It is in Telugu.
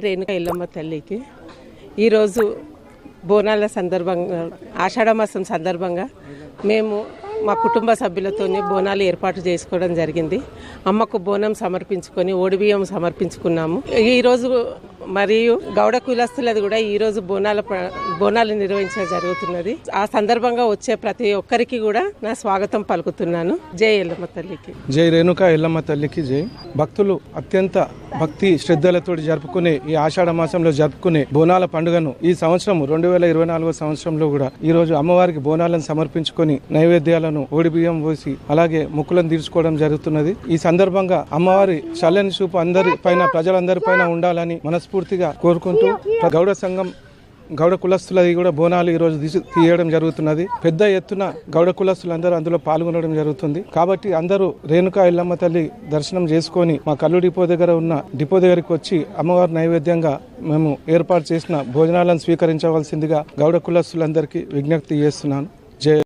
రేణుక ఎల్లమ్మ తల్లికి. ఈరోజు బోనాల సందర్భంగా ఆషాఢమాసం సందర్భంగా మేము మా కుటుంబ సభ్యులతోనే బోనాలు ఏర్పాటు చేసుకోవడం జరిగింది. అమ్మకు బోనం సమర్పించుకొని ఓడిబియ్యం సమర్పించుకున్నాము. ఈరోజు మరియు గౌడ కులస్తులది కూడా ఈరోజు బోనాల ప- బోనాలు నిర్వహించడం జరుగుతున్నది. ఆ సందర్భంగా వచ్చే ప్రతి ఒక్కరికి కూడా నా స్వాగతం పలుకుతున్నాను. జై ఎల్లమ్మ తల్లికి. జై రేణుక ఎల్లమ్మ తల్లికి జై. భక్తులు అత్యంత భక్తి శ్రద్ధలతో జరుపుకునే ఈ ఆషాఢ మాసంలో జరుపుకునే బోనాల పండుగను ఈ సంవత్సరం రెండు వేల ఇరవై నాలుగో సంవత్సరంలో కూడా ఈ రోజు అమ్మవారికి బోనాలను సమర్పించుకొని నైవేద్యాలను ఓడిబియ్యం పోసి అలాగే ముక్కులను తీర్చుకోవడం జరుగుతున్నది. ఈ సందర్భంగా అమ్మవారి చల్లని చూపు అందరి పైన ప్రజలందరి పైన ఉండాలని మనస్ఫూర్తిగా కోరుకుంటూ గౌడ సంఘం గౌడ కులస్తులది కూడా బోనాలు ఈ రోజు తీయడం జరుగుతున్నది. పెద్ద ఎత్తున గౌడ కులస్తులందరూ అందులో పాల్గొనడం జరుగుతుంది. కాబట్టి అందరూ రేణుకా ఎల్లమ్మ తల్లి దర్శనం చేసుకొని మా కల్లు డిపో దగ్గర ఉన్న డిపో దగ్గరికి వచ్చి అమ్మవారి నైవేద్యంగా మేము ఏర్పాటు చేసిన భోజనాలను స్వీకరించవలసిందిగా గౌడ కులస్తులందరికీ విజ్ఞప్తి చేస్తున్నాను. జయ